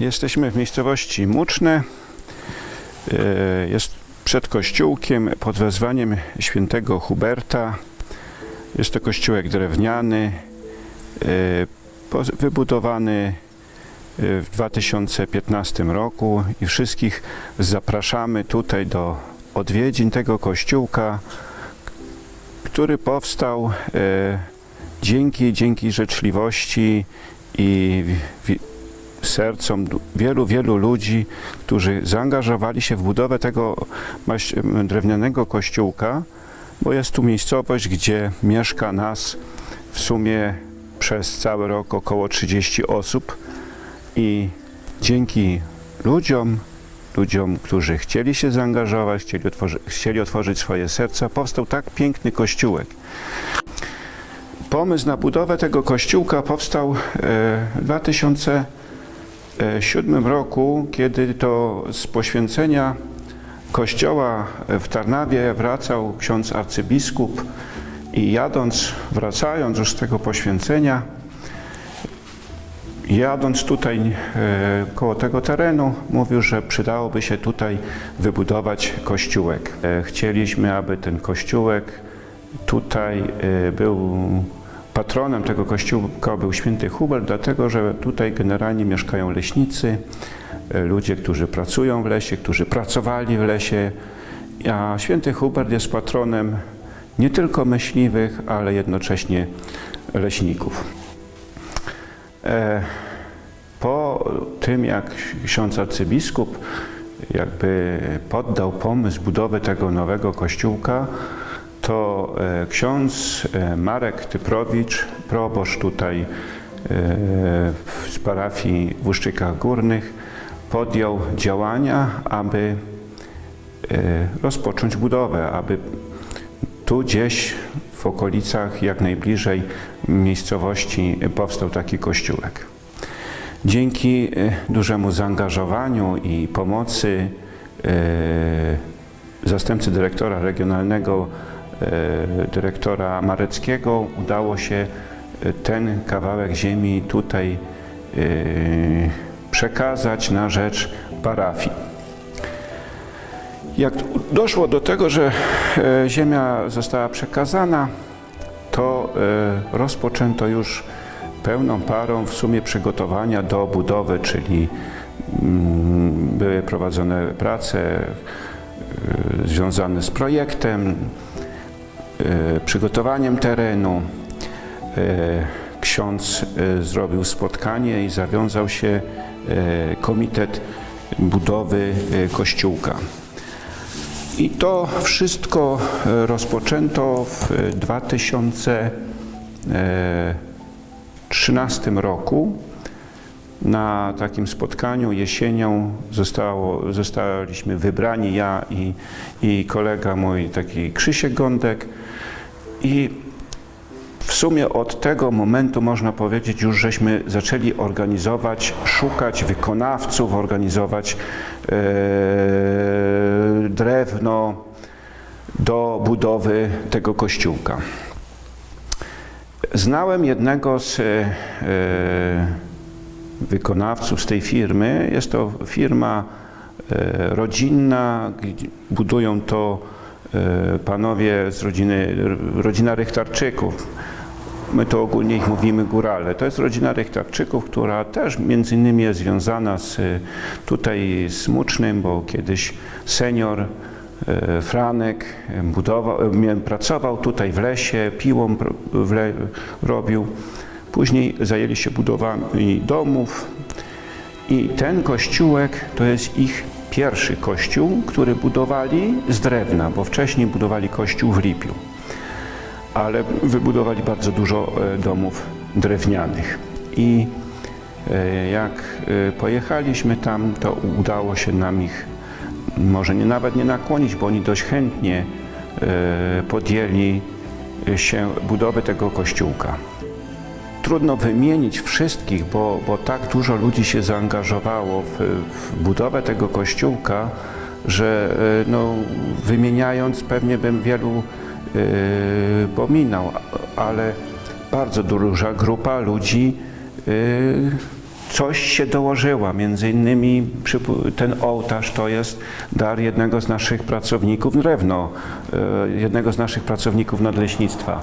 Jesteśmy w miejscowości Muczne. E, Jest przed kościółkiem pod wezwaniem świętego Huberta. Jest to kościółek drewniany, e, wybudowany e, w 2015 roku i wszystkich zapraszamy tutaj do odwiedzin tego kościółka, który powstał e, dzięki, dzięki życzliwości i sercom wielu, wielu ludzi, którzy zaangażowali się w budowę tego drewnianego kościółka, bo jest tu miejscowość, gdzie mieszka nas w sumie przez cały rok około 30 osób i dzięki ludziom, ludziom, którzy chcieli się zaangażować, chcieli, otworzy, chcieli otworzyć swoje serca, powstał tak piękny kościółek. Pomysł na budowę tego kościółka powstał e, w 2000 1947 e, roku, kiedy to z poświęcenia kościoła w Tarnawie wracał ksiądz arcybiskup i jadąc, wracając już z tego poświęcenia, jadąc tutaj e, koło tego terenu, mówił, że przydałoby się tutaj wybudować kościółek. E, chcieliśmy, aby ten kościółek tutaj był patronem tego kościółka był święty Hubert, dlatego że tutaj generalnie mieszkają leśnicy, e, ludzie, którzy pracują w lesie, którzy pracowali w lesie, a święty Hubert jest patronem nie tylko myśliwych, ale jednocześnie leśników. E, Po tym, jak ksiądz arcybiskup jakby poddał pomysł budowy tego nowego kościółka, to e, ksiądz e, Marek Typrowicz, proboszcz tutaj e, z parafii w Łuszczykach Górnych, podjął działania, aby rozpocząć budowę, aby tu gdzieś w okolicach, jak najbliżej miejscowości powstał taki kościółek. Dzięki dużemu zaangażowaniu i pomocy zastępcy dyrektora regionalnego, dyrektora Mareckiego, udało się e, ten kawałek ziemi tutaj e, przekazać na rzecz parafii. Jak doszło do tego, że e, ziemia została przekazana, to e, rozpoczęto już pełną parą w sumie przygotowania do budowy, czyli mm, były prowadzone prace e, związane z projektem, e, przygotowaniem terenu. E, Ksiądz e, zrobił spotkanie i zawiązał się e, komitet budowy e, kościółka. I to wszystko e, rozpoczęto w 2013 roku. Na takim spotkaniu jesienią zostało, zostaliśmy wybrani ja i, i kolega mój, taki Krzysiek Gądek. I w sumie od tego momentu można powiedzieć już, żeśmy zaczęli organizować, szukać wykonawców, organizować e, drewno do budowy tego kościółka. Znałem jednego z e, e, wykonawców z tej firmy. Jest to firma e, rodzinna, budują to e, panowie z rodziny, rodzina Rychtarczyków. My to ogólnie ich mówimy górale. To jest rodzina Rychtarczyków, która też między innymi jest związana z, e, tutaj z Mucznym, bo kiedyś senior Franek budował, pracował tutaj w lesie, piłą w le, robił. Później zajęli się budowami domów i ten kościółek to jest ich pierwszy kościół, który budowali z drewna, bo wcześniej budowali kościół w Lipiu ale wybudowali bardzo dużo e, domów drewnianych. I e, jak e, pojechaliśmy tam, to udało się nam ich może nie nawet nie nakłonić, bo oni dość chętnie podjęli się budowy tego kościółka. Trudno wymienić wszystkich, bo, bo tak dużo ludzi się zaangażowało w, w budowę tego kościółka, że e, no, wymieniając pewnie bym wielu e, pominął, ale bardzo duża grupa ludzi e, coś się dołożyła. Między innymi ten ołtarz to jest dar jednego z naszych pracowników drewno, jednego z naszych pracowników nadleśnictwa.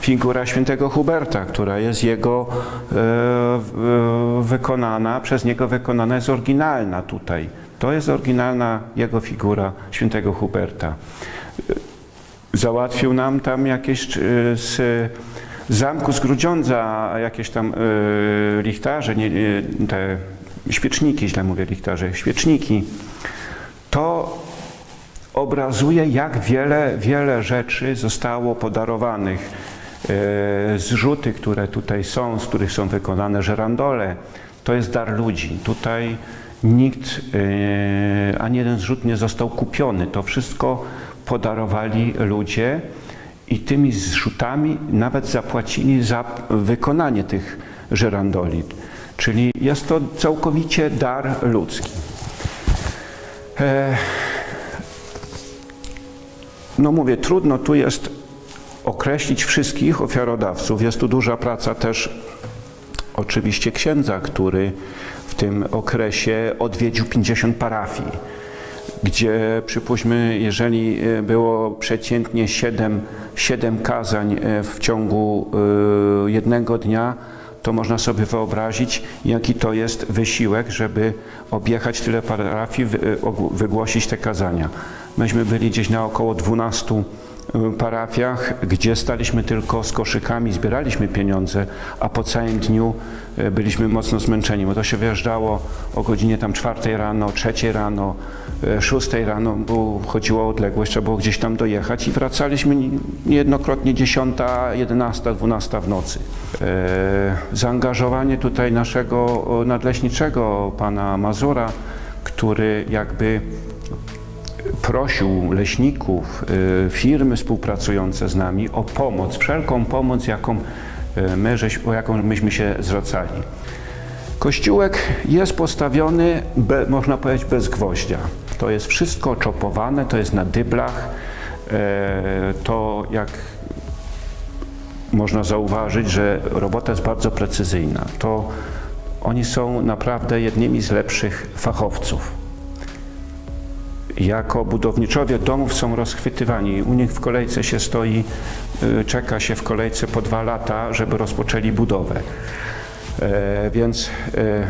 Figura świętego Huberta, która jest jego e, e, wykonana, przez niego wykonana jest oryginalna tutaj. To jest oryginalna jego figura świętego Huberta załatwił nam tam jakieś e, z zamku z Grudziądza jakieś tam e, lichtarze, nie, te świeczniki, źle mówię lichtarze, świeczniki. To obrazuje, jak wiele, wiele rzeczy zostało podarowanych. E, Zrzuty, które tutaj są, z których są wykonane żerandole, to jest dar ludzi. Tutaj nikt, e, ani jeden zrzut nie został kupiony. To wszystko podarowali ludzie i tymi zrzutami nawet zapłacili za wykonanie tych żerandoli. Czyli jest to całkowicie dar ludzki. E, no mówię, trudno tu jest określić wszystkich ofiarodawców. Jest tu duża praca też oczywiście księdza, który w tym okresie odwiedził 50 parafii, gdzie przypuśćmy, jeżeli e, było przeciętnie 7, 7 kazań e, w ciągu e, jednego dnia, to można sobie wyobrazić, jaki to jest wysiłek, żeby objechać tyle parafii, wygłosić te kazania. Myśmy byli gdzieś na około 12 y, parafiach, gdzie staliśmy tylko z koszykami, zbieraliśmy pieniądze, a po całym dniu y, byliśmy mocno zmęczeni, bo to się wyjeżdżało o godzinie tam 4 rano, 3 rano, y, 6 rano, bo chodziło o odległość, trzeba było gdzieś tam dojechać i wracaliśmy niejednokrotnie 10, 11, 12 w nocy. E, Zaangażowanie tutaj naszego nadleśniczego, pana Mazura, który jakby prosił leśników, y, firmy współpracujące z nami o pomoc, wszelką pomoc, jaką y, my, o jaką myśmy się zwracali. Kościółek jest postawiony, be, można powiedzieć, bez gwoździa. To jest wszystko oczopowane, to jest na dyblach. E, To jak można zauważyć, że robota jest bardzo precyzyjna. To oni są naprawdę jednymi z lepszych fachowców jako budowniczowie domów są rozchwytywani. U nich w kolejce się stoi, y, czeka się w kolejce po dwa lata, żeby rozpoczęli budowę. E, Więc e,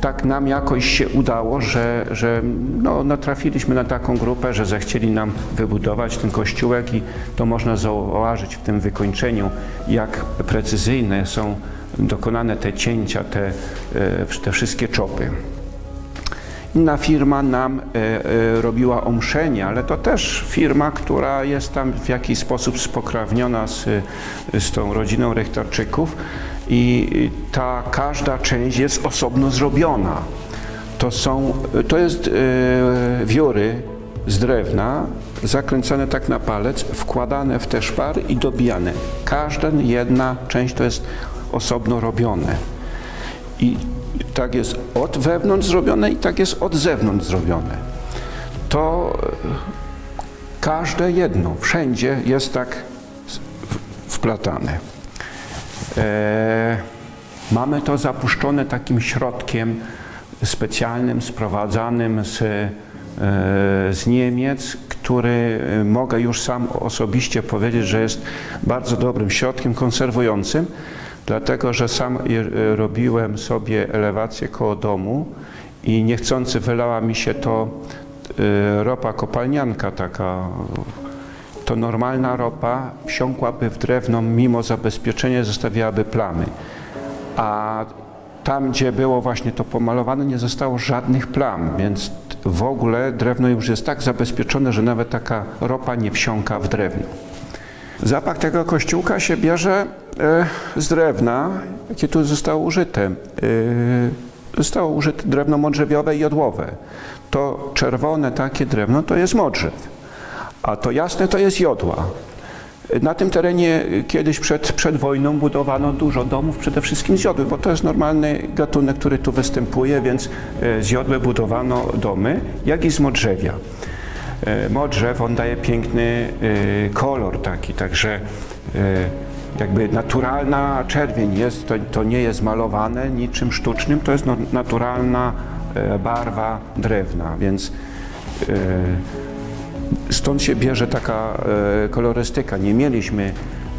tak nam jakoś się udało, że, że no, natrafiliśmy na taką grupę, że zechcieli nam wybudować ten kościółek i to można zauważyć w tym wykończeniu, jak precyzyjne są dokonane te cięcia, te, e, te wszystkie czopy. Inna firma nam e, e, robiła omszenie, ale to też firma, która jest tam w jakiś sposób spokrewniona z, z tą rodziną Rechtarczyków i ta każda część jest osobno zrobiona. To są, to jest e, wiory z drewna, zakręcane tak na palec, wkładane w te szpary i dobijane. Każda jedna część to jest osobno robione. I tak jest od wewnątrz zrobione i tak jest od zewnątrz zrobione. To e, każde jedno, wszędzie jest tak wplatane. E, mamy to zapuszczone takim środkiem specjalnym, sprowadzanym z, e, z Niemiec, który e, mogę już sam osobiście powiedzieć, że jest bardzo dobrym środkiem konserwującym, dlatego że sam e, robiłem sobie elewację koło domu i niechcący wylała mi się to e, ropa kopalnianka taka to normalna ropa wsiąkłaby w drewno, mimo zabezpieczenia zostawiałaby plamy. A tam, gdzie było właśnie to pomalowane, nie zostało żadnych plam, więc w ogóle drewno już jest tak zabezpieczone, że nawet taka ropa nie wsiąka w drewno. Zapach tego kościółka się bierze e, z drewna, jakie tu zostało użyte. E, zostało użyte drewno modrzewiowe i jodłowe. To czerwone takie drewno to jest modrzew a to jasne to jest jodła. Na tym terenie kiedyś przed, przed wojną budowano dużo domów, przede wszystkim z jodły, bo to jest normalny gatunek, który tu występuje, więc e, z jodły budowano domy, jak i z modrzewia. E, Modrzew, on daje piękny e, kolor taki, także e, jakby naturalna czerwień jest, to, to nie jest malowane niczym sztucznym, to jest no, naturalna barwa drewna, więc stąd się bierze taka kolorystyka. Nie mieliśmy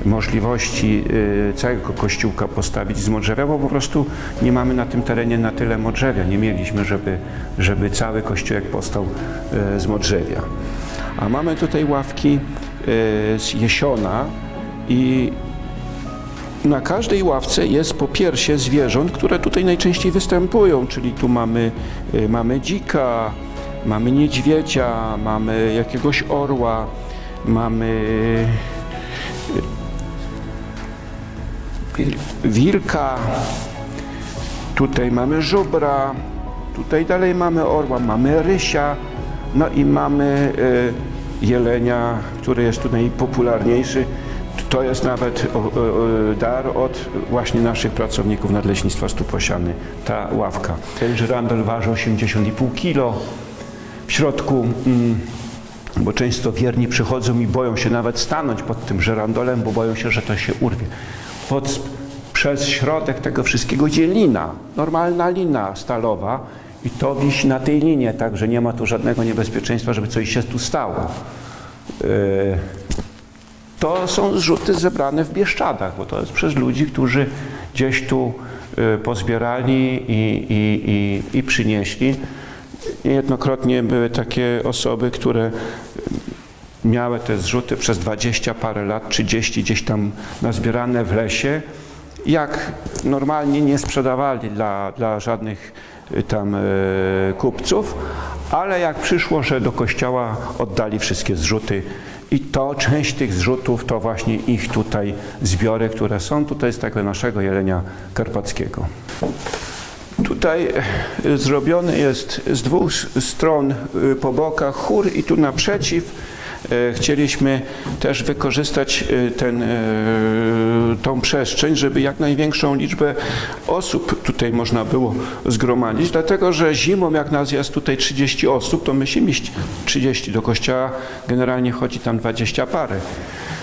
możliwości e, całego kościółka postawić z modrzewia, bo po prostu nie mamy na tym terenie na tyle modrzewia. Nie mieliśmy, żeby, żeby cały kościółek powstał e, z modrzewia. A mamy tutaj ławki e, z jesiona i na każdej ławce jest po piersie zwierząt, które tutaj najczęściej występują, czyli tu mamy, y, mamy dzika, mamy niedźwiedzia, mamy jakiegoś orła, mamy wilka, tutaj mamy żubra, tutaj dalej mamy orła, mamy rysia, no i mamy y, jelenia, który jest tu najpopularniejszy. To jest nawet dar od właśnie naszych pracowników Nadleśnictwa Stuposiany, ta ławka. Ten żyrandol waży 80,5 kg. W środku, mm, bo często wierni przychodzą i boją się nawet stanąć pod tym żyrandolem, bo boją się, że to się urwie. Pod, przez środek tego wszystkiego idzie lina, normalna lina stalowa i to wisi na tej linie, także nie ma tu żadnego niebezpieczeństwa, żeby coś się tu stało. Yy, to są zrzuty zebrane w Bieszczadach, bo to jest przez ludzi, którzy gdzieś tu y, pozbierali i, i, i, i przynieśli. Niejednokrotnie były takie osoby, które miały te zrzuty przez 20 parę lat, 30 gdzieś tam nazbierane w lesie. Jak normalnie nie sprzedawali dla, dla żadnych y, tam y, kupców, ale jak przyszło, że do kościoła oddali wszystkie zrzuty i to część tych zrzutów to właśnie ich tutaj zbiory, które są tutaj z tego naszego jelenia karpackiego. Tutaj e, zrobiony jest z dwóch stron po bokach chór i tu naprzeciw chcieliśmy też wykorzystać e, ten, e, tą przestrzeń, żeby jak największą liczbę osób tutaj można było zgromadzić, dlatego że zimą jak nas jest tutaj 30 osób, to my się mieści 30 do kościoła, generalnie chodzi tam 20 parę.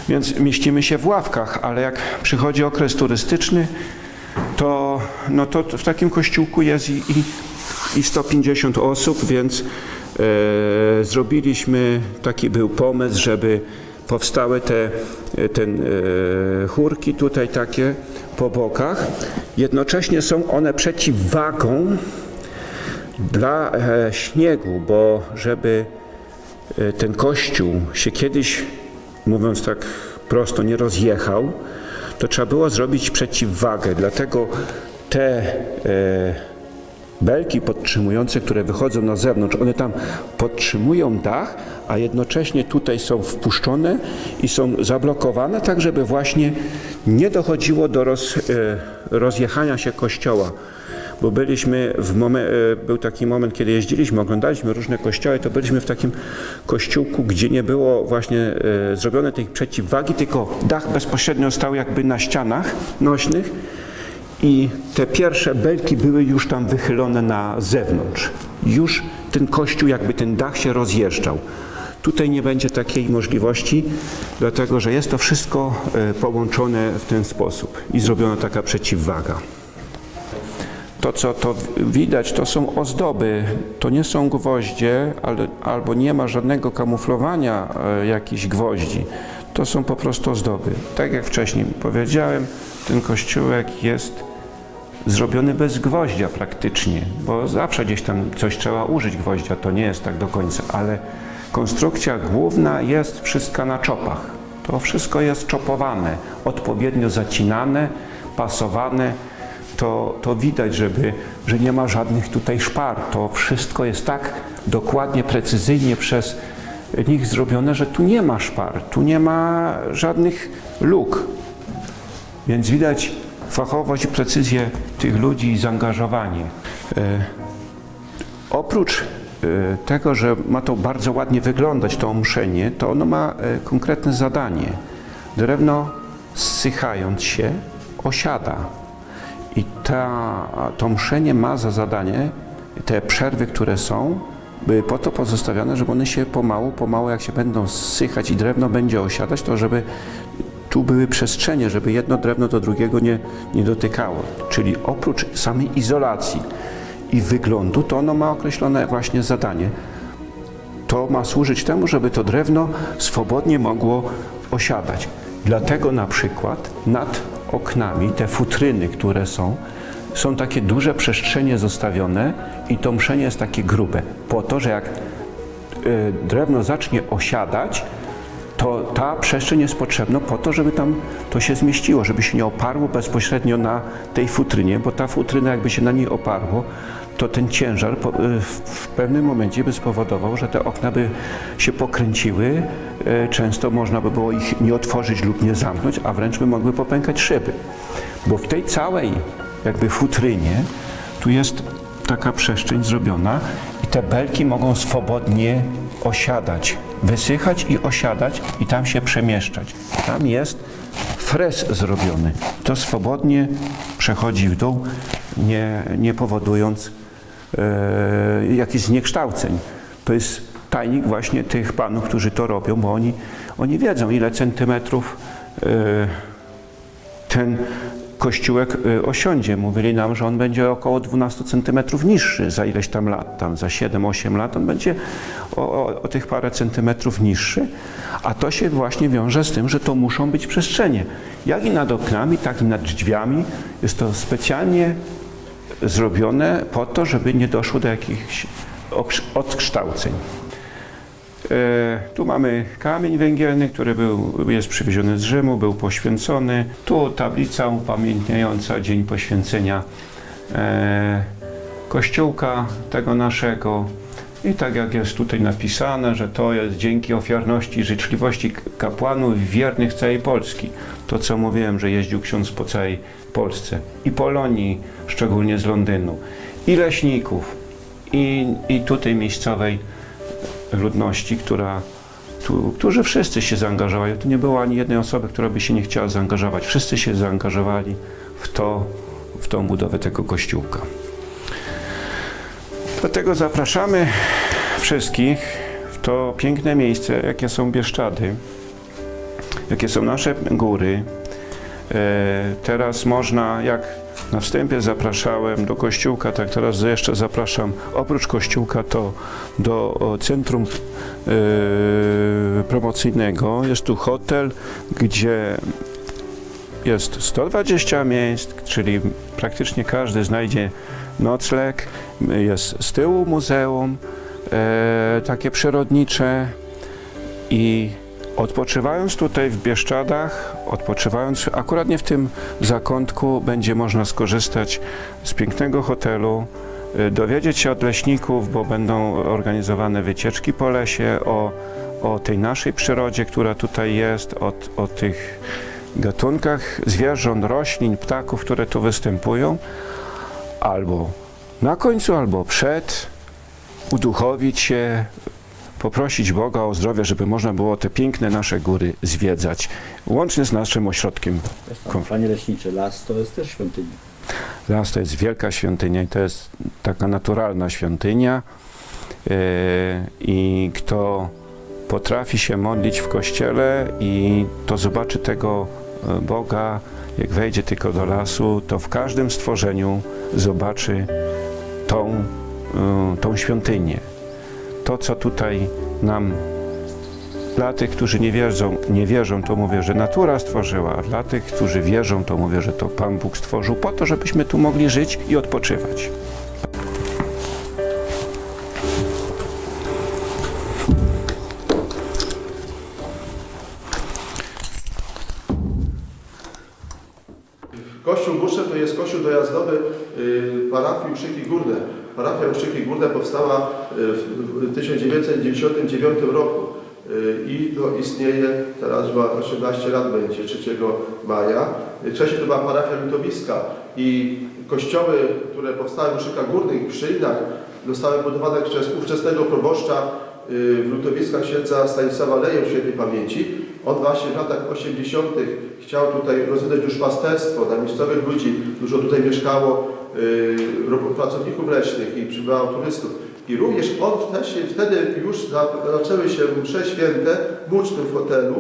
Więc mieścimy się w ławkach, ale jak przychodzi okres turystyczny, to, no to w takim kościółku jest i, i, i 150 osób, więc e, zrobiliśmy, taki był pomysł, żeby powstały te ten, e, chórki tutaj takie po bokach. Jednocześnie są one przeciwwagą dla e, śniegu, bo żeby e, ten kościół się kiedyś, mówiąc tak prosto, nie rozjechał, to trzeba było zrobić przeciwwagę. Dlatego te e, belki podtrzymujące, które wychodzą na zewnątrz, one tam podtrzymują dach, a jednocześnie tutaj są wpuszczone i są zablokowane, tak żeby właśnie nie dochodziło do roz, e, rozjechania się kościoła. Bo byliśmy w momen, e, był taki moment, kiedy jeździliśmy, oglądaliśmy różne kościoły, to byliśmy w takim kościółku, gdzie nie było właśnie e, zrobione tej przeciwwagi, tylko dach bezpośrednio stał jakby na ścianach nośnych i te pierwsze belki były już tam wychylone na zewnątrz. Już ten kościół, jakby ten dach się rozjeżdżał. Tutaj nie będzie takiej możliwości, dlatego że jest to wszystko e, połączone w ten sposób i zrobiona taka przeciwwaga. To, co to widać, to są ozdoby. To nie są gwoździe, ale, albo nie ma żadnego kamuflowania e, jakichś gwoździ. To są po prostu ozdoby. Tak jak wcześniej powiedziałem, ten kościółek jest zrobiony bez gwoździa praktycznie, bo zawsze gdzieś tam coś trzeba użyć gwoździa, to nie jest tak do końca, ale konstrukcja główna jest wszystka na czopach. To wszystko jest czopowane, odpowiednio zacinane, pasowane. To, to widać, żeby, że nie ma żadnych tutaj szpar. To wszystko jest tak dokładnie, precyzyjnie przez nich zrobione, że tu nie ma szpar, tu nie ma żadnych luk. Więc widać fachowość i precyzję tych ludzi i zaangażowanie. E, oprócz e, tego, że ma to bardzo ładnie wyglądać, to omszenie, to ono ma e, konkretne zadanie. Drewno zsychając się osiada. I ta, to mszenie ma za zadanie, te przerwy, które są, po to pozostawione, żeby one się pomału, pomału jak się będą zsychać i drewno będzie osiadać, to żeby tu były przestrzenie, żeby jedno drewno do drugiego nie, nie dotykało. Czyli oprócz samej izolacji i wyglądu, to ono ma określone właśnie zadanie. To ma służyć temu, żeby to drewno swobodnie mogło osiadać. Dlatego na przykład nad oknami te futryny, które są, są takie duże przestrzenie zostawione i to mszenie jest takie grube. Po to, że jak y, drewno zacznie osiadać, to ta przestrzeń jest potrzebna po to, żeby tam to się zmieściło, żeby się nie oparło bezpośrednio na tej futrynie, bo ta futryna jakby się na niej oparło, to ten ciężar y, w, w pewnym momencie by spowodował, że te okna by się pokręciły, y, często można by było ich nie otworzyć lub nie zamknąć, a wręcz by mogły popękać szyby. Bo w tej całej jakby futrynie tu jest taka przestrzeń zrobiona i te belki mogą swobodnie osiadać, wysychać i osiadać i tam się przemieszczać. Tam jest fres zrobiony. To swobodnie przechodzi w dół, nie, nie powodując e, jakichś zniekształceń. To jest tajnik właśnie tych panów, którzy to robią, bo oni, oni wiedzą, ile centymetrów e, ten kościółek y, osiądzie. Mówili nam, że on będzie około 12 cm niższy za ileś tam lat, tam za 7-8 lat on będzie o, o, o tych parę centymetrów niższy, a to się właśnie wiąże z tym, że to muszą być przestrzenie. Jak i nad oknami, tak i nad drzwiami. Jest to specjalnie zrobione po to, żeby nie doszło do jakichś odkształceń. E, Tu mamy kamień węgielny, który był, jest przywieziony z Rzymu, był poświęcony. Tu tablica upamiętniająca dzień poświęcenia e, kościółka tego naszego. I tak jak jest tutaj napisane, że to jest dzięki ofiarności i życzliwości kapłanów wiernych całej Polski. To co mówiłem, że jeździł ksiądz po całej Polsce i Polonii, szczególnie z Londynu, i leśników, i, i tutaj miejscowej ludności, która, tu, którzy wszyscy się zaangażowali. Tu nie było ani jednej osoby, która by się nie chciała zaangażować. Wszyscy się zaangażowali w to, w tą budowę tego kościółka. Dlatego zapraszamy wszystkich w to piękne miejsce, jakie są Bieszczady, jakie są nasze góry. E, Teraz można, jak na wstępie zapraszałem do kościółka, tak teraz jeszcze zapraszam, oprócz kościółka to do centrum e, promocyjnego. Jest tu hotel, gdzie jest 120 miejsc, czyli praktycznie każdy znajdzie nocleg. Jest z tyłu muzeum, e, takie przyrodnicze i Odpoczywając tutaj w Bieszczadach, odpoczywając akurat nie w tym zakątku, będzie można skorzystać z pięknego hotelu, y, dowiedzieć się od leśników, bo będą organizowane wycieczki po lesie, o, o tej naszej przyrodzie, która tutaj jest, o, o tych gatunkach zwierząt, roślin, ptaków, które tu występują, albo na końcu, albo przed, uduchowić się, poprosić Boga o zdrowie, żeby można było te piękne nasze góry zwiedzać, łącznie z naszym ośrodkiem. Tam, Panie leśniczy, las to jest też świątynia. Las to jest wielka świątynia i to jest taka naturalna świątynia e, i kto potrafi się modlić w kościele i to zobaczy tego e, Boga, jak wejdzie tylko do lasu, to w każdym stworzeniu zobaczy tą, e, tą świątynię. To, co tutaj nam dla tych, którzy nie wierzą, nie wierzą, to mówię, że natura stworzyła, a dla tych, którzy wierzą, to mówię, że to Pan Bóg stworzył po to, żebyśmy tu mogli żyć i odpoczywać. Kościół Busze to jest kościół dojazdowy y, parafii Uszyki Górne. Parafia Uszyki Górne powstała w 1999 roku y, i to istnieje, teraz ma 18 lat będzie, 3 maja. Wcześniej to była parafia Lutowiska i kościoły, które powstały w Uszykach Górnych, w Szylnach, zostały budowane przez ówczesnego proboszcza y, w Lutowiskach księdza Stanisława Leją świętej pamięci. On właśnie w latach 80. chciał tutaj rozwinąć duszpasterstwo dla miejscowych ludzi. Dużo tutaj mieszkało y, pracowników leśnych i przybywało turystów. I również on wtedy, już za- zaczęły się msze święte, w hotelu.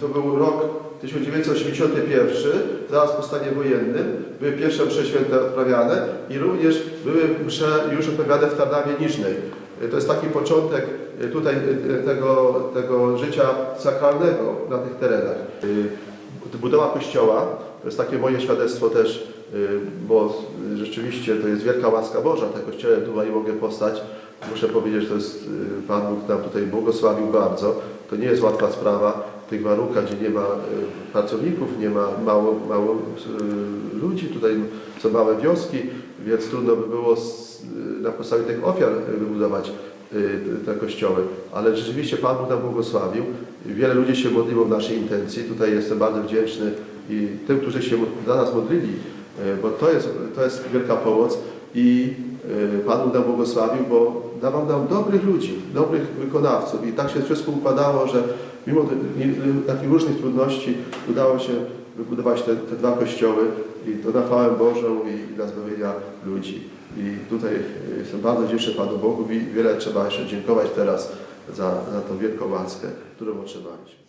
to był rok 1981, zaraz po stanie wojennym, były pierwsze msze święte odprawiane i również były msze już odprawiane w Tarnawie Niżnej. To jest taki początek y, tutaj y, tego, tego życia sakralnego na tych terenach. Y, Budowa kościoła, to jest takie moje świadectwo też, y, bo rzeczywiście to jest wielka łaska Boża, te kościoły tutaj mogę postać. Muszę powiedzieć, że to jest, y, Pan Bóg nam tutaj błogosławił bardzo. To nie jest łatwa sprawa w tych warunkach, gdzie nie ma y, pracowników, nie ma mało, mało y, ludzi, tutaj są małe wioski, więc trudno by było y, na podstawie tych ofiar y, wybudować y, te kościoły. Ale rzeczywiście Pan Bóg nam błogosławił. Wiele ludzi się modliło w naszej intencji. Tutaj jestem bardzo wdzięczny i tym, którzy się za nas modlili, y, bo to jest, to jest wielka pomoc i y, Pan nam błogosławił, bo dawał nam dobrych ludzi, dobrych wykonawców i tak się wszystko układało, że mimo takich różnych trudności udało się wybudować te, te dwa kościoły i to na chwałę Bożą i, dla zbawienia ludzi. I tutaj y, jestem bardzo wdzięczny Panu Bogu i wiele trzeba jeszcze dziękować teraz za, za tą wielką łaskę, którą otrzymaliśmy.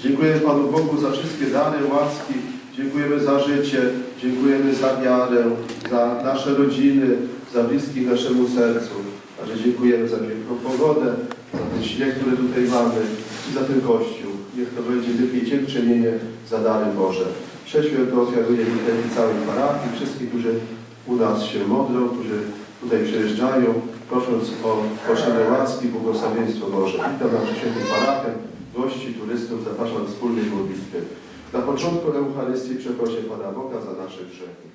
Dziękujemy Panu Bogu za wszystkie dary, łaski. Dziękujemy za życie, dziękujemy za wiarę, za nasze rodziny, za bliskich naszemu sercu. Także dziękujemy za piękną pogodę, za ten śnieg, który tutaj mamy i za ten Kościół. Niech to będzie wielkie dziękczynienie za dary Boże. Prześwięto ofiaruję wielkiej całej parafii, wszystkich, którzy u nas się modlą, którzy tutaj przyjeżdżają, prosząc o proszenie łaski, błogosławieństwo Boże. Witam na przeświętych parafiach, gości, turystów, zapraszam wspólnej modlitwy. Na początku Eucharystii przeproszę Pana Boga za nasze grzechy.